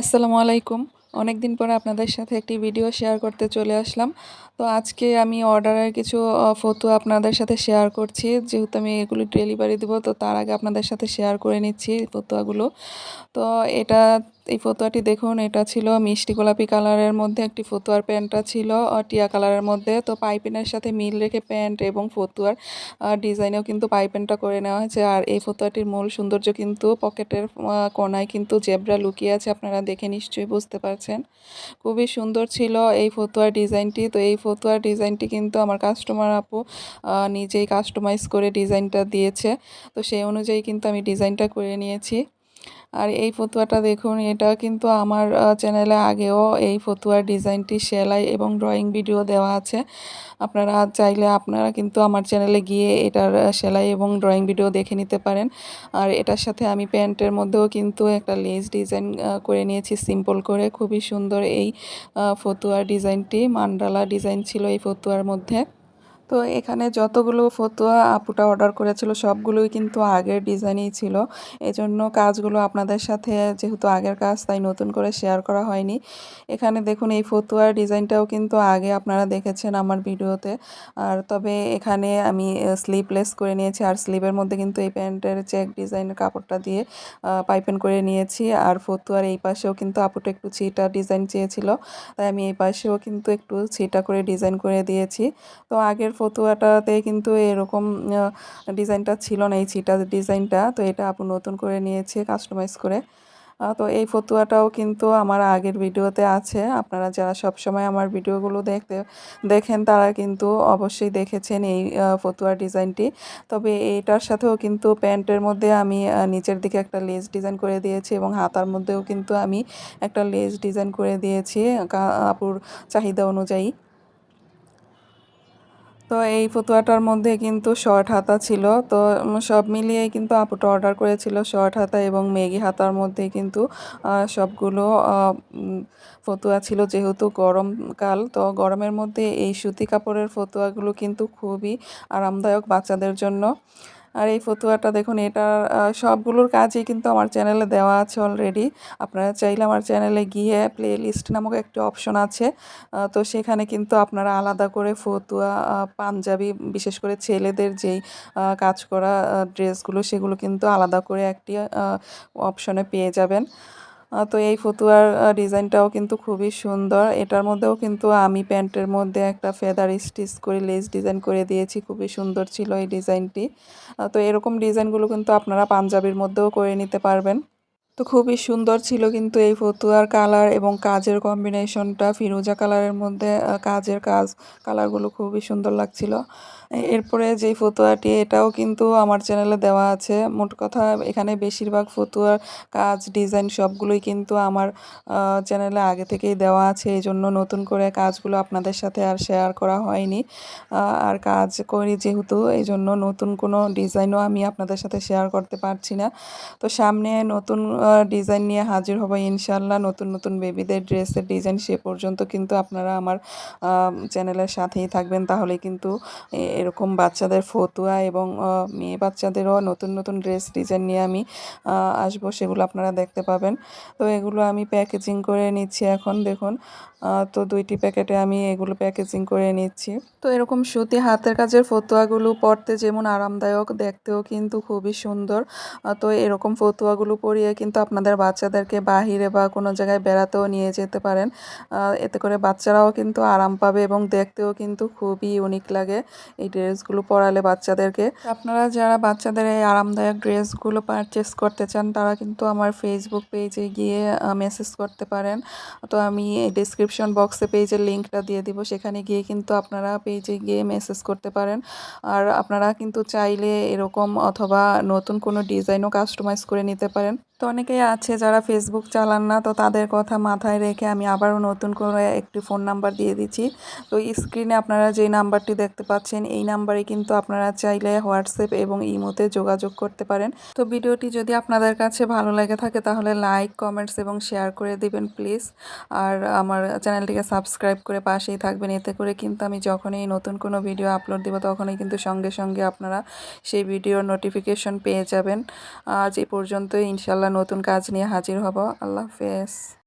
আসসালামু আলাইকুম। অনেক দিন পরে আপনাদের সাথে একটি ভিডিও শেয়ার করতে চলে আসলাম। তো আজকে আমি অর্ডারের কিছু ফটো আপনাদের সাথে শেয়ার করছি। যেহেতু আমি এগুলো ডেলিভারি দেবো, তো তার আগে আপনাদের সাথে শেয়ার করে নিচ্ছি ফটোগুলো তো এটা এই ফতুয়াটি দেখুন, এটা ছিল মিষ্টি গোলাপি কালারের মধ্যে একটি ফতুয়ার প্যান্টটা ছিল টিয়া কালারের মধ্যে। তো পাইপিনের সাথে মিল রেখে প্যান্ট এবং ফতুয়ার ডিজাইনেও কিন্তু পাইপেনটা করে নেওয়া হয়েছে। আর এই ফতুয়াটির মূল সৌন্দর্য কিন্তু পকেটের কোনায় কিন্তু জেব্রা লুকিয়ে আছে, আপনারা দেখে নিশ্চয়ই বুঝতে পারছেন। খুবই সুন্দর ছিল এই ফতুয়ার ডিজাইনটি। তো এই ফতুয়ার ডিজাইনটি কিন্তু আমার কাস্টমার আপু নিজেই কাস্টমাইজ করে ডিজাইনটা দিয়েছে। তো সেই অনুযায়ী কিন্তু আমি ডিজাইনটা করে নিয়েছি। আর এই ফতুয়াটা দেখুন, এটা কিন্তু আমার চ্যানেলে আগেও এই ফতুয়ার ডিজাইনটি সেলাই এবং ড্রয়িং ভিডিও দেওয়া আছে। আপনারা চাইলে আপনারা কিন্তু আমার চ্যানেলে গিয়ে এটার সেলাই এবং ড্রয়িং ভিডিও দেখে নিতে পারেন। আর এটার সাথে আমি প্যান্টের মধ্যেও কিন্তু একটা লেস ডিজাইন করে নিয়েছি সিম্পল করে। খুবই সুন্দর এই ফতুয়ার ডিজাইনটি, মান্ডালা ডিজাইন ছিল এই ফতুয়ার মধ্যে। তো এখানে যতগুলো ফতুয়া আপুটা অর্ডার করেছিল, সবগুলোই কিন্তু আগের ডিজাইনই ছিল। এজন্য কাজগুলো আপনাদের সাথে যেহেতু আগের কাজ, তাই নতুন করে শেয়ার করা হয়নি। এখানে দেখুন, এই ফতুয়ার ডিজাইনটাও কিন্তু আগে আপনারা দেখেছেন আমার ভিডিওতে। আর তবে এখানে আমি স্লিপলেস করে নিয়েছি। আর স্লিভের মধ্যে কিন্তু এই প্যান্টের চেক ডিজাইনের কাপড়টা দিয়ে পাইপেন করে নিয়েছি। আর ফতুয়ার এই পাশেও কিন্তু আপুটা একটু ছিটা ডিজাইন চেয়েছিল। তাই আমি এই পাশেও কিন্তু একটু ছিটা করে ডিজাইন করে দিয়েছি। তো আগের ফতুয়াটাতে কিন্তু এরকম ডিজাইনটা ছিল না, এই ছিটা ডিজাইনটা। তো এটা আপু নতুন করে নিয়েছে কাস্টমাইজ করে। তো এই ফতুয়াটাও কিন্তু আমার আগের ভিডিওতে আছে। আপনারা যারা সব সময় আমার ভিডিওগুলো দেখতে, দেখেন, তারা কিন্তু অবশ্যই দেখেছেন এই ফতুয়ার ডিজাইনটি। তবে এইটার সাথেও কিন্তু প্যান্টের মধ্যে আমি নিচের দিকে একটা লেস ডিজাইন করে দিয়েছি এবং হাতার মধ্যেও কিন্তু আমি একটা লেস ডিজাইন করে দিয়েছি। কা- আপুর চাহিদা অনুযায়ী। তো এই ফতুয়াটার মধ্যে কিন্তু শর্ট হাতা ছিল। তো সব মিলিয়ে কিন্তু আপুটা অর্ডার করেছিল শর্ট হাতা এবং মেগি হাতার মধ্যে কিন্তু সবগুলো ফতুয়া ছিল যেহেতু গরমকাল তো গরমের মধ্যে এই সুতি কাপড়ের ফতুয়াগুলো কিন্তু খুবই আরামদায়ক বাচ্চাদের জন্য। আর এই ফতুয়াটা দেখুন, এটা সবগুলোর কাজই কিন্তু আমার চ্যানেলে দেওয়া আছে অলরেডি আপনারা চাইলে আমার চ্যানেলে গিয়ে প্লে লিস্ট নামক একটি অপশন আছে। তো সেখানে কিন্তু আপনারা আলাদা করে ফতুয়া পাঞ্জাবি, বিশেষ করে ছেলেদের যেই কাজ করা ড্রেসগুলো সেগুলো কিন্তু আলাদা করে একটি অপশনে পেয়ে যাবেন। তো এই ফতুয়ার ডিজাইনটাও কিন্তু খুবই সুন্দর। এটার মধ্যেও কিন্তু আমি প্যান্টের মধ্যে একটা ফেদার স্টিচ করে, লেস ডিজাইন করে দিয়েছি। খুবই সুন্দর ছিল এই ডিজাইনটি। তো এরকম ডিজাইনগুলো কিন্তু আপনারা পাঞ্জাবির মধ্যেও করে নিতে পারবেন। তো খুবই সুন্দর ছিল কিন্তু এই ফতুয়ার কালার এবং কাজের কম্বিনেশনটা। ফিরোজা কালারের মধ্যে কাজের কাজ, কালারগুলো খুবই সুন্দর লাগছিল। এরপরে যেই ফতুয়াটি, এটাও কিন্তু আমার চ্যানেলে দেওয়া আছে। মোট কথা, এখানে বেশিরভাগ ফতুয়ার কাজ ডিজাইন সবগুলোই কিন্তু আমার চ্যানেলে আগে থেকেই দেওয়া আছে। এই জন্য নতুন করে কাজগুলো আপনাদের সাথে আর শেয়ার করা হয়নি। আর কাজ করি যেহেতু, এই জন্য নতুন কোনো ডিজাইনও আমি আপনাদের সাথে শেয়ার করতে পারছি না। তো সামনে নতুন ডিজাইন নিয়ে হাজির হব ইনশাল্লাহ নতুন নতুন বেবিদের ড্রেসের ডিজাইন সে পর্যন্ত কিন্তু আপনারা আমার চ্যানেলের সাথেই থাকবেন। তাহলে কিন্তু এরকম বাচ্চাদের ফতুয়া এবং মেয়ে বাচ্চাদেরও নতুন নতুন ড্রেস ডিজাইন নিয়ে আমি আসব সেগুলো আপনারা দেখতে পাবেন। তো এগুলো আমি প্যাকেজিং করে নিচ্ছি এখন, দেখুন। তো দুইটি প্যাকেটে আমি এগুলো প্যাকেজিং করে নিচ্ছি। তো এরকম সুতি হাতের কাজের ফতুয়াগুলো পরতে যেমন আরামদায়ক, দেখতেও কিন্তু খুবই সুন্দর। তো এরকম ফতুয়াগুলো পরিয়ে কিন্তু আপনাদের বাচ্চাদেরকে বাহিরে বা কোনো জায়গায় বেড়াতেও নিয়ে যেতে পারেন। এতে করে বাচ্চারাও কিন্তু আরাম পাবে এবং দেখতেও কিন্তু খুবই ইউনিক লাগে। এই ড্রেসগুলো পরালে বাচ্চাদেরকে। আপনারা যারা বাচ্চাদের এই আরামদায়ক ড্রেসগুলো পারচেস করতে চান, তারা কিন্তু আমার ফেসবুক পেজে গিয়ে মেসেজ করতে পারেন। তো আমি ডিসক্রিপশন বক্সে পেজের লিঙ্কটা দিয়ে দিব। সেখানে গিয়ে কিন্তু আপনারা পেজে গিয়ে মেসেজ করতে পারেন। আর আপনারা কিন্তু চাইলে এরকম অথবা নতুন কোনো ডিজাইনও কাস্টমাইজ করে নিতে পারেন। তো অনেকেই আছে যারা ফেসবুক চালান না, তো তাদের কথা মাথায় রেখে আমি আবারও নতুন করে একটি ফোন নাম্বার দিয়ে দিচ্ছি। তো স্ক্রিনে আপনারা যে নাম্বারটি দেখতে পাচ্ছেন, এই নাম্বারে কিন্তু আপনারা চাইলে হোয়াটসঅ্যাপ এবং ইমোতে যোগাযোগ করতে পারেন। তো ভিডিওটি যদি আপনাদের কাছে ভালো লেগে থাকে, তাহলে লাইক কমেন্টস এবং শেয়ার করে দিবেন প্লিজ আর আমার চ্যানেলটিকে সাবস্ক্রাইব করে পাশেই থাকবেন, এতে করে কিন্তু আমি যখনই নতুন কোনো ভিডিও আপলোড দেবো, তখনই কিন্তু সঙ্গে সঙ্গে আপনারা সেই ভিডিওর নোটিফিকেশন পেয়ে যাবেন। আজ এই পর্যন্তই, ইনশাল্লাহ নতুন কাজ নিয়ে হাজির হব। আল্লাহ হাফেজ।